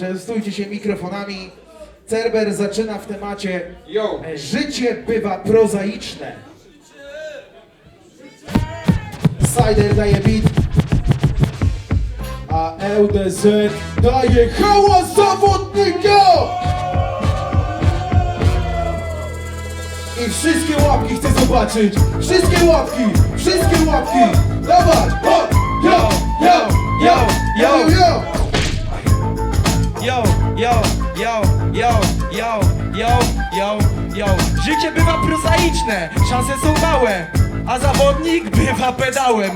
Częstujcie się mikrofonami. Cerber zaczyna w temacie Yo! Życie bywa prozaiczne. Sider daje beat, a LDZ daje hałas zawodnika! I wszystkie łapki chcę zobaczyć! Wszystkie łapki! Wszystkie łapki! Dawać! Hop! Życie bywa prozaiczne, szanse są małe. A zawodnik bywa pedałem.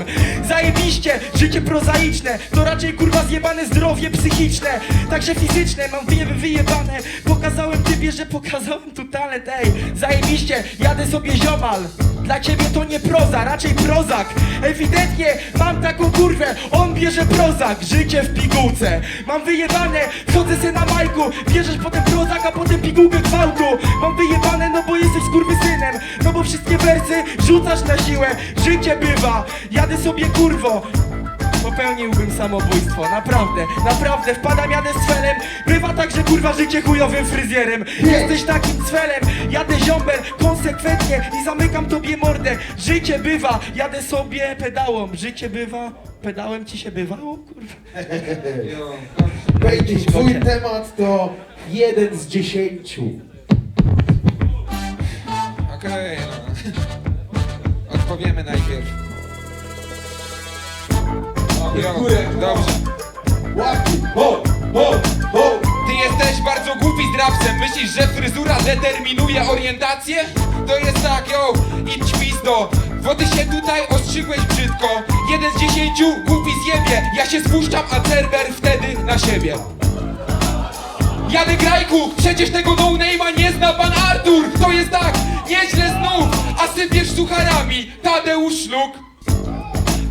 Zajebiście, życie prozaiczne To raczej kurwa zjebane zdrowie psychiczne. Także fizyczne, mam wyjeby wyjebane. Pokazałem tybie, że pokazałem tu talent Ej, zajebiście, jadę sobie ziomal Dla ciebie to nie proza, raczej prozak. Ewidentnie mam taką kurwę On bierze prozak, życie w pigułce. Mam wyjebane, chodzę se na majku. Bierzesz potem prozak, a potem pigułkę gwałtu. Mam wyjebane, no bo jesteś skurwysynem. No bo wszystkie wersy rzucasz na siłę. Życie bywa, jadę sobie kurwo Popełniłbym samobójstwo, naprawdę, naprawdę Wpadam, jadę z felem Bywa tak, że kurwa życie chujowym fryzjerem Jesteś takim cwelem, jadę ziomber Konsekwentnie i zamykam tobie mordę Życie bywa, jadę sobie pedałą Życie bywa, pedałem ci się bywało, kurwa Yo! Będzie twój temat to jeden z dziesięciu. Okej, no. Odpowiemy najpierw. Yo, dobrze. Łapki! Ho! Ho! Ho! Ty jesteś bardzo głupi z drapsem Myślisz, że fryzura determinuje orientację? To jest tak, yo, idź pizdo Bo ty się tutaj ostrzygłeś brzydko Jeden z dziesięciu głupi zjebie Ja się spuszczam, a Cerber wtedy na siebie Jadę grajku, przecież tego no-name'a nie zna pan Artur To jest tak, nieźle znów A sypiesz sucharami, Tadeusz Szluk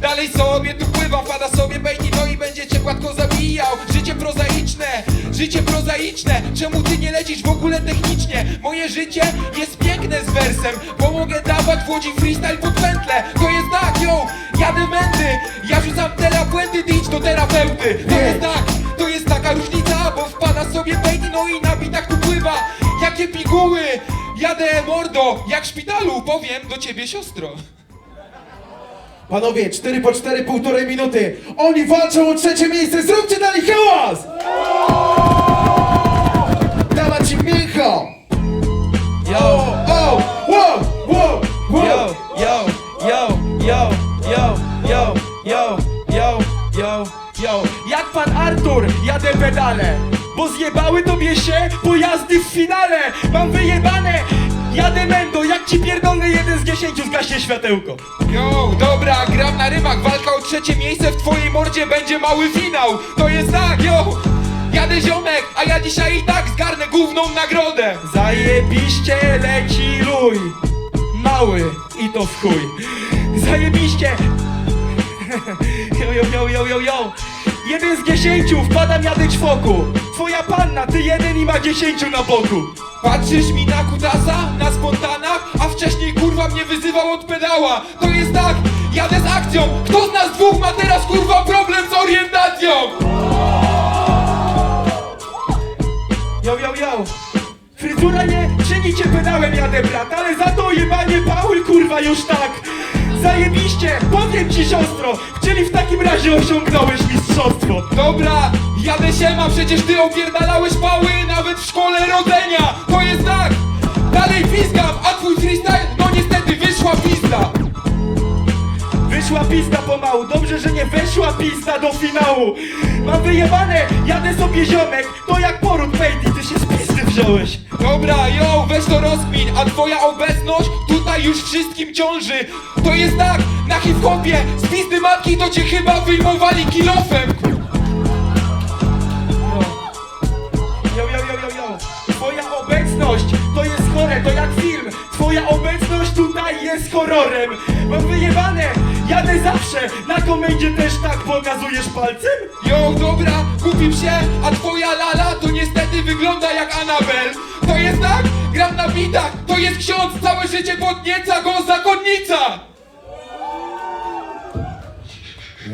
Dalej sobie tu pływa, pada sobie bejni, no i będzie cię gładko zabijał. Życie prozaiczne, życie prozaiczne. Czemu ty nie lecisz w ogóle technicznie? Moje życie jest piękne z wersem. Bo mogę dawać w Łodzi freestyle pod pętlę. To jest tak, yo, jadę mędy. Ja rzucam terapeuty, ty idź do terapeuty. To jest tak, to jest taka różnica Bo wpada sobie bejni, no i na bitach tu pływa. Jakie piguły, jadę mordo Jak w szpitalu, powiem do ciebie siostro Panowie, 4 po 4, półtorej minuty. Oni walczą o trzecie miejsce. Zróbcie dalej hałas! Dawać im mięcho! Yo, O! Wow! Wow! Wow! yo, yo, yo, yo, yo, yo, yo, yo, yo, yo Jak pan Artur, jadę pedale Bo zjebały tobie się pojazdy w finale Mam wyjebane, jadę mendo Jak ci pierdolny jeden z dziesięciu zgaśnie światełko. Yo, dobra, gram na rymach, walka o trzecie miejsce w twojej mordzie będzie mały finał. To jest tak, yo, jadę ziomek, a ja dzisiaj i tak zgarnę główną nagrodę. Zajebiście leci luj. Mały i to w chuj. Zajebiście. Yo, yo, yo, yo, yo, yo. Jeden z dziesięciu, wpadam jadę czwoku Twoja panna, ty jeden i ma dziesięciu na boku Patrzysz mi na kutasa, na spontanach, a wcześniej kurwa mnie wyzywał od pedała. To jest tak, jadę z akcją, kto z nas dwóch ma teraz kurwa problem z orientacją? Yo, yo, yo. Fryzura nie czyni cię pedałem, jadę brat Ale za to jebanie Paul, kurwa, już tak Zajebiście, powiem ci siostro Czyli w takim razie osiągnąłeś mistrzostwo. Dobra, jadę siema, przecież ty opierdalałeś pały nawet w szkole rodzenia. To jest tak, dalej pizgam, a twój freestyle, no niestety wyszła pizda. Wyszła pizda pomału, dobrze, że nie weszła pizda do finału. Mam wyjebane, jadę sobie ziomek To jak poród Pejdy, ty się z pizdy wziąłeś. Dobra, yo, weź to rozkmin, a twoja obecność tutaj już wszystkim ciąży. To jest tak, na hip-hopie, z pizdy matki to cię chyba wyjmowali kilofem. Yo, yo, yo, yo, yo Twoja obecność to jest chore, to jak film. Twoja obecność tutaj jest horrorem. Mam wyjebane, jadę zawsze Na komendzie też tak pokazujesz palcem? Yo, dobra, kupił się, a twoja lala to niestety wygląda jak Anabel To jest tak, gram na bitach, to jest ksiądz, całe życie podnieca go zakonnica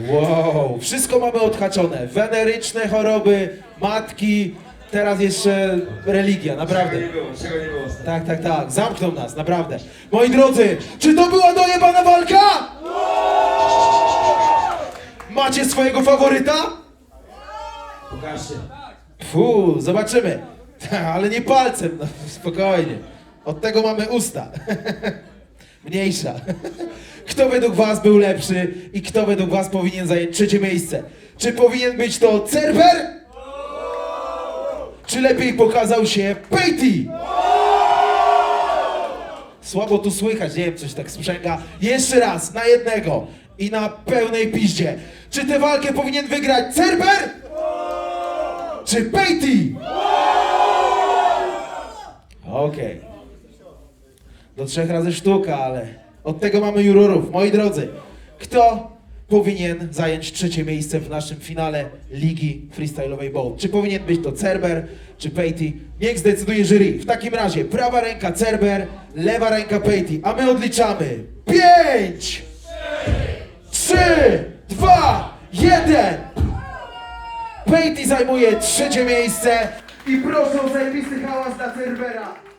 Wow, wszystko mamy odhaczone. Weneryczne choroby, matki, teraz jeszcze religia, naprawdę. było, czego nie było. Tak, tak, tak, zamkną nas, naprawdę. Moi drodzy, czy to była dojebana walka? Macie swojego faworyta? Pokażcie. Fu, zobaczymy. Ale nie palcem, no, spokojnie. Od tego mamy usta. Mniejsza. Kto według was był lepszy i kto według was powinien zająć trzecie miejsce? Czy powinien być to Cerber? Czy lepiej pokazał się Pejti? Słabo tu słychać, nie wiem, coś tak sprzęga. Jeszcze raz, na jednego i na pełnej piździe. Czy tę walkę powinien wygrać Cerber? Czy Pejti? Okej. Do trzech razy sztuka, ale od tego mamy jurorów. Moi drodzy, kto powinien zająć trzecie miejsce w naszym finale Ligi Freestyle'owej Bowl? Czy powinien być to Cerber, czy Pejti? Niech zdecyduje jury. W takim razie prawa ręka Cerber, lewa ręka Pejti, a my odliczamy. Pięć, trzy, dwa, jeden. Pejti zajmuje trzecie miejsce i proszę o zajebisty hałas dla Cerbera.